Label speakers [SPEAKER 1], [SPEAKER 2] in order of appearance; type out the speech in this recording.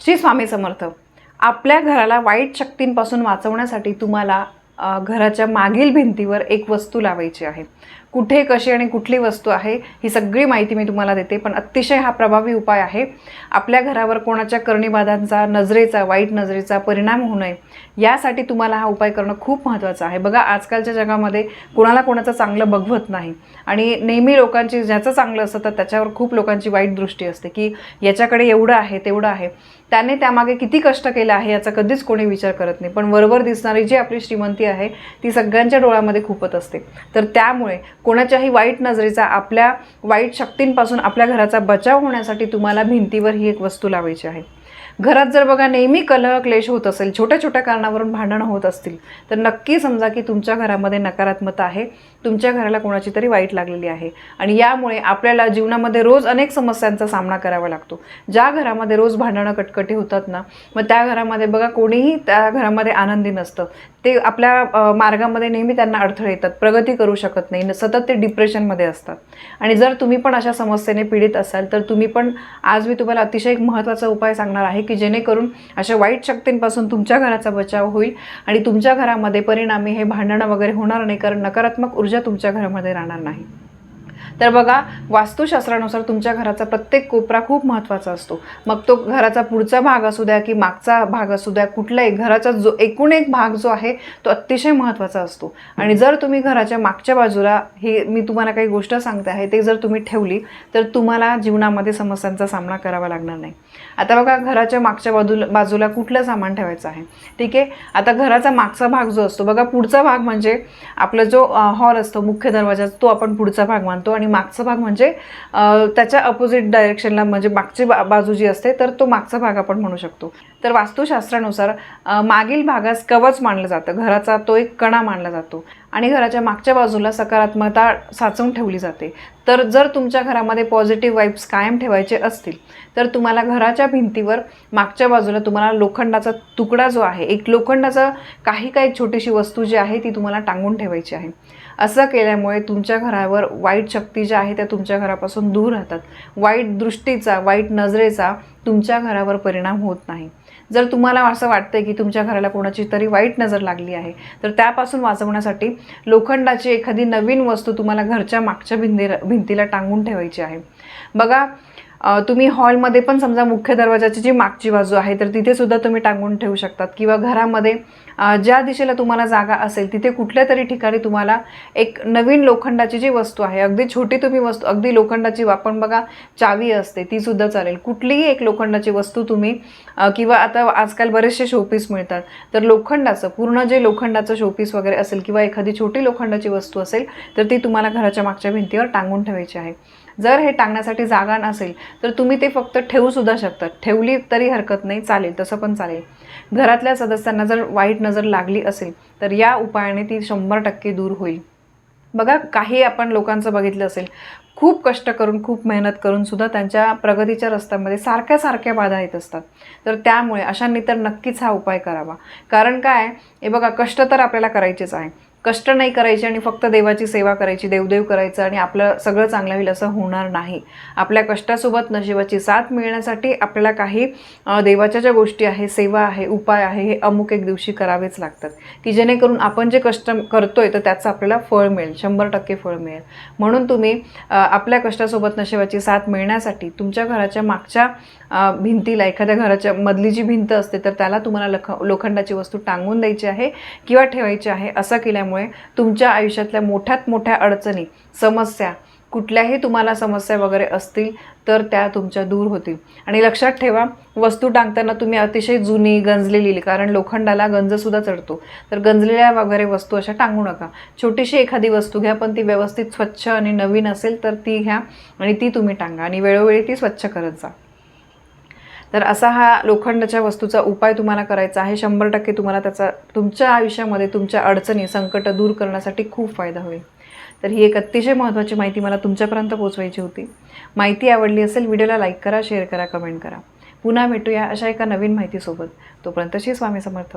[SPEAKER 1] श्री स्वामी समर्थ आपल्या घराला वाईट शक्तींपासून वाचवण्यासाठी तुम्हाला घराच्या मागील भिंतीवर एक वस्तू लावायची आहे. कुठे कशी आणि कुठली वस्तू आहे ही सगळी माहिती मी तुम्हाला देते. पण अतिशय हा प्रभावी उपाय आहे. आपल्या घरावर कोणाच्या करणीबाधांचा नजरेचा वाईट नजरेचा परिणाम होऊ नये यासाठी तुम्हाला हा उपाय करणं खूप महत्त्वाचं आहे. बघा आजकालच्या जगामध्ये कोणाला कोणाचं चांगलं बघवत नाही. आणि नेहमी लोकांची ज्याचं चांगलं असतं तर त्याच्यावर खूप लोकांची वाईट दृष्टी असते की याच्याकडे एवढं आहे तेवढं आहे. त्याने त्यामागे किती कष्ट केलं आहे याचा कधीच कोणी विचार करत नाही. पण वरवर दिसणारी जी आपली श्रीमंती आहे ती सगळ्यांच्या डोळ्यामध्ये खूपत असते. तर त्यामुळे कोणाच्याही वाईट नजरेचा आपल्या वाईट शक्तींपासून आपल्या घराचा बचाव होण्यासाठी तुम्हाला भिंतीवर ही एक वस्तू लावायची आहे. घरात जर बघा नेहमी कलह क्लेश होत असेल छोट्या छोट्या कारणावरून भांडणं होत असतील तर नक्की समजा की तुमच्या घरामध्ये नकारात्मकता आहे तुमच्या घराला कोणाची तरी वाईट लागलेली आहे आणि यामुळे आपल्याला जीवनामध्ये रोज अनेक समस्यांचा सामना करावा लागतो. ज्या घरामध्ये रोज भांडणं कटकटी होतात ना मग त्या घरामध्ये बघा कोणीही त्या घरामध्ये आनंदी नसतं. ते आपल्या मार्गामध्ये नेहमी त्यांना अडथळे येतात प्रगती करू शकत नाही सतत ते डिप्रेशनमध्ये असतात. आणि जर तुम्ही पण अशा समस्येने पीडित असाल तर तुम्ही पण आज मी तुम्हाला अतिशय एक महत्त्वाचा उपाय सांगणार आहे की जेणेकरून अशा वाईट शक्तींपासून तुमच्या घराचा बचाव होईल आणि तुमच्या घरामध्ये परिणामी हे भांडणं वगैरे होणार नाही कारण नकारात्मक ऊर्जा तुमच्या घरामध्ये राहणार नाही. तर बघा वास्तुशास्त्रानुसार तुमच्या घराचा प्रत्येक कोपरा खूप महत्त्वाचा असतो. मग तो घराचा पुढचा भाग असू द्या की मागचा भाग असू द्या कुठलाही घराचा जो एकूण एक भाग जो आहे तो अतिशय महत्त्वाचा असतो. आणि जर तुम्ही घराच्या मागच्या बाजूला हे मी तुम्हाला काही गोष्ट सांगते आहे ते जर तुम्ही ठेवली तर तुम्हाला जीवनामध्ये समस्यांचा सामना करावा लागणार नाही. आता बघा घराच्या मागच्या बाजूला बाजूला कुठलं सामान ठेवायचं आहे? ठीक आहे? आता घराचा मागचा भाग जो असतो बघा पुढचा भाग म्हणजे आपला जो हॉल असतो मुख्य दरवाजा तो आपण पुढचा भाग मानतो. आणि मागचा भाग म्हणजे त्याच्या अपोजिट डायरेक्शनला म्हणजे मागची बा बाजू जी असते तर तो मागचा भाग आपण म्हणू शकतो. तर वास्तुशास्त्रानुसार मागील भागास कवच मानलं जातं. घराचा तो एक कणा मानला जातो. आणि घराच्या मागच्या बाजूला सकारात्मकता साचवून ठेवली जाते. तर जर तुमच्या घरामध्ये पॉझिटिव्ह वाईब्स कायम ठेवायचे असतील तर तुम्हाला घराच्या भिंतीवर मागच्या बाजूला तुम्हाला लोखंडाचा तुकडा जो आहे एक लोखंडाचा काही काही छोटीशी वस्तू जी आहे ती तुम्हाला टांगून ठेवायची आहे. असं केल्यामुळे तुमच्या घरावर वाईट शक्ती ज्या आहे त्या तुमच्या घरापासून दूर राहतात. वाईट दृष्टीचा वाईट नजरेचा तुमच्या घरावर परिणाम होत नाही. जर तुम्हाला असं वाटतंय की तुमच्या घराला कोणाची तरी वाईट नजर लागली आहे तर त्यापासून वाचवण्यासाठी लोखंडाची एखादी नवीन वस्तू तुम्हाला घरच्या मागच्या भिंती भिंतीला टांगून ठेवायची आहे. बघा तुम्ही हॉलमध्ये पण समजा मुख्य दरवाजाची जी मागची बाजू आहे तर तिथेसुद्धा तुम्ही टांगून ठेवू शकतात. किंवा घरामध्ये ज्या दिशेला तुम्हाला जागा असेल तिथे कुठल्या तरी ठिकाणी तुम्हाला एक नवीन लोखंडाची जी वस्तू आहे अगदी छोटी तुम्ही वस्तू अगदी लोखंडाची आपण बघा चावी असते ती सुद्धा चालेल. कुठलीही एक लोखंडाची वस्तू तुम्ही किंवा आता आजकाल बरेचसे शोपीस मिळतात. तर लोखंडाचं पूर्ण जे लोखंडाचं शोपीस वगैरे असेल किंवा एखादी छोटी लोखंडाची वस्तू असेल तर ती तुम्हाला घराच्या मागच्या भिंतीवर टांगून ठेवायची आहे. जर हे टांगण्यासाठी जागा नसेल तर तुम्ही ते फक्त ठेवू सुद्धा शकतात ठेवली तरी हरकत नाही चालेल तसं पण चालेल. घरातल्या सदस्यांना जर वाईट नजर लागली असेल तर या उपायाने ती शंभर टक्के दूर होईल. बघा काही आपण लोकांचं बघितलं असेल खूप कष्ट करून खूप मेहनत करून सुद्धा त्यांच्या प्रगतीच्या रस्त्यामध्ये सारख्या सारख्या बाधा येत असतात. तर त्यामुळे अशांनी तर नक्कीच हा उपाय करावा. कारण काय? हे बघा कष्ट तर आपल्याला करायचेच आहे. कष्ट नाही करायचे आणि फक्त देवाची सेवा करायची देवदेव करायचं आणि आपलं सगळं चांगलं होईल असं होणार नाही. आपल्या कष्टासोबत नशिबाची साथ मिळण्यासाठी आपल्याला काही देवाच्या ज्या गोष्टी आहे सेवा आहे उपाय आहे हे अमुक एक दिवशी करावेच लागतात. की जेणेकरून आपण जे कष्ट करतोय तर त्याचं आपल्याला फळ मिळेल शंभर टक्के फळ मिळेल. म्हणून तुम्ही आपल्या कष्टासोबत नशिबाची साथ मिळण्यासाठी तुमच्या घराच्या मागच्या भिंतीला एखाद्या घराच्या मधली जी भिंत असते तर त्याला तुम्हाला लख लोखंडाची वस्तू टांगून द्यायची आहे किंवा ठेवायची आहे असं केल्यामुळे तुमच्या आयुष्यातल्या मोठ्यात मोठ्या अडचणी समस्या कुठल्याही तुम्हाला समस्या वगैरे असतील तर त्या तुमच्या दूर होतील. आणि लक्षात ठेवा वस्तू टांगताना तुम्ही अतिशय जुनी गंजलेली कारण लोखंडाला गंजसुद्धा चढतो. तर गंजलेल्या वगैरे वस्तू अशा टांगू नका. छोटीशी एखादी वस्तू घ्या पण ती व्यवस्थित स्वच्छ आणि नवीन असेल तर ती घ्या आणि ती तुम्ही टांगा आणि वेळोवेळी ती स्वच्छ करत जा. तर असा हा लोखंडाच्या वस्तूचा उपाय तुम्हाला करायचा आहे. शंभर टक्के तुम्हाला त्याचा तुमच्या आयुष्यामध्ये तुमच्या अडचणी संकट दूर करण्यासाठी खूप फायदा होईल. तर ही एक अतिशय महत्त्वाची माहिती मला तुमच्यापर्यंत पोहोचवायची होती. माहिती आवडली असेल व्हिडिओला लाईक करा शेअर करा कमेंट करा. पुन्हा भेटूया अशा एका नवीन माहितीसोबत. तोपर्यंत श्री स्वामी समर्थ.